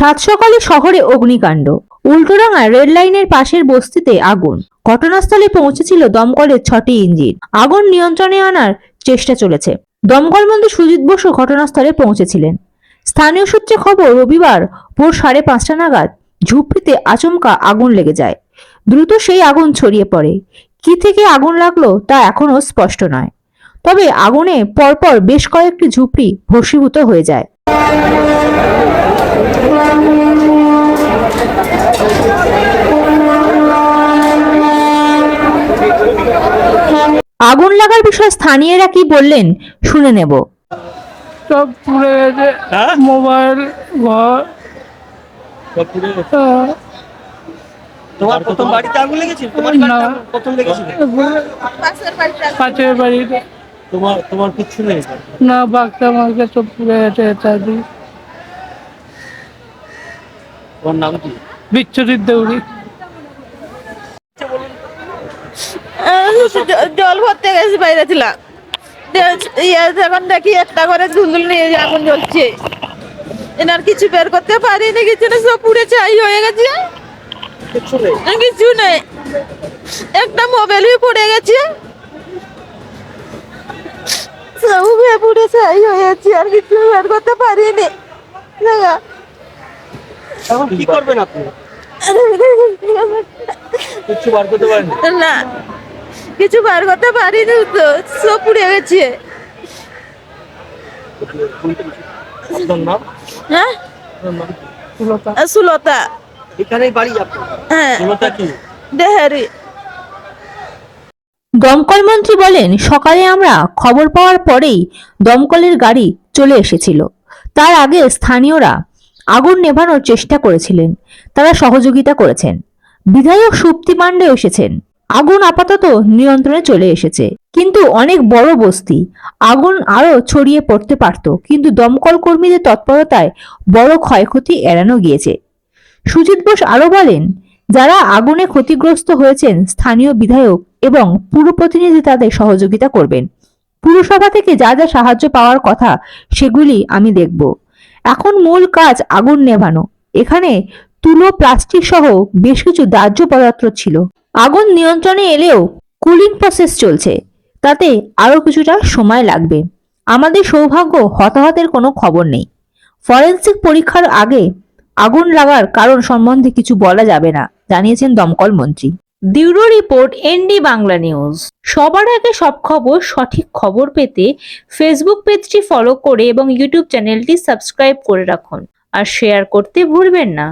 সাত সকালে শহরে অগ্নিকাণ্ড। উল্টোডাঙা রেল লাইনের পাশের বস্তিতে আগুন। ঘটনাস্থলে পৌঁছেছিল দমকলের ছটি ইঞ্জিন। আগুন নিয়ন্ত্রণে আনার চেষ্টা চলেছে। দমকল মন্ত্রী সুজিত বসু ঘটনাস্থলে পৌঁছেছিলেন। স্থানীয় সূত্রে খবর, রবিবার ভোর সাড়ে পাঁচটা নাগাদ ঝুপড়িতে আচমকা আগুন লেগে যায়। দ্রুত সেই আগুন ছড়িয়ে পড়ে। কি থেকে আগুন লাগল তা এখনও স্পষ্ট নয়। তবে আগুনে পরপর বেশ কয়েকটি ঝুপড়ি ভস্মীভূত হয়ে যায়। আগুন লাগার বিষয়ে স্থানীয়রা কি বললেন শুনে নেব। সব পুড়ে গেছে। হ্যাঁ? মোবাইল ঘর। তোমার প্রথম বাড়িতে আগুন লেগেছিল? তোমার না। বাড়িতে আগুন প্রথম লেগেছিল? পাশের বাড়িতে। তোমার তোমার কিচ্ছু নেই? না বাচ্চা মাকে সব পুড়ে গেছে ইত্যাদি তোমার নাম কি? বিচ্ছুরিত দেউরি জল ভরতে গেছি বাইরে ছিলাম। দে- ইয়ে যখন দেখি একটা করে ধুন্দুল নিয়ে আগুন জ্বলছে। এনার কিছু বের করতে পারিনি কিছু না সব পুড়ে ছাই হয়ে গেছে। কিছু নেই। একটা মোবাইলই পড়ে গেছে। সব পুড়ে ছাই হয়ে গেছে আর কিছু বের করতে পারিনি। এখন কি করবেন আপনি? কিচ্ছু বার করতে পারেন না। কিছু বার করতে পারিনি তো সব পুড়ে গেছে। হ্যাঁ? সুলতা। এখানেই বাড়ি হ্যাঁ। কোনটা কি? দেহারি। দমকল মন্ত্রী বলেন সকালে আমরা খবর পাওয়ার পরেই দমকলের গাড়ি চলে এসেছিল। তার আগে স্থানীয়রা আগুন নেভানোর চেষ্টা করেছিলেন। তারা সহযোগিতা করেছেন। বিধায়ক সুপ্তি পাণ্ডে এসেছেন। আগুন আপাতত নিয়ন্ত্রণে চলে এসেছে। কিন্তু অনেক বড় বস্তি, আগুন আরও ছড়িয়ে পড়তে পারত, কিন্তু দমকল কর্মীদের তৎপরতায় বড় ক্ষয়ক্ষতি এড়ানো গিয়েছে। সুজিত বোস আরও বলেন, যারা আগুনে ক্ষতিগ্রস্ত হয়েছেন স্থানীয় বিধায়ক এবং পুর প্রতিনিধি তাদের সহযোগিতা করবেন। পুরসভা থেকে যা যা সাহায্য পাওয়ার কথা সেগুলি আমি দেখব। এখন মূল কাজ আগুন নেভানো। এখানে তুলো প্লাস্টিক সহ বেশ কিছু দাহ্য পদার্থ ছিল। আগুন নিয়ন্ত্রণে এলেও কুলিং প্রসেস চলছে। তাতে আরও কিছুটা সময় লাগবে। আমাদের সৌভাগ্য হতাহতের কোনো খবর নেই। ফরেন্সিক পরীক্ষার আগে আগুন লাগার কারণ সম্বন্ধে কিছু বলা যাবে না, জানিয়েছেন দমকল মন্ত্রী। Bureau report, ND Bangla news. সবার আগে সব খবর, সঠিক খবর পেতে ফেসবুক পেজটি ফলো করে এবং ইউটিউব চ্যানেলটি সাবস্ক্রাইব করে রাখুন। আর শেয়ার করতে ভুলবেন না।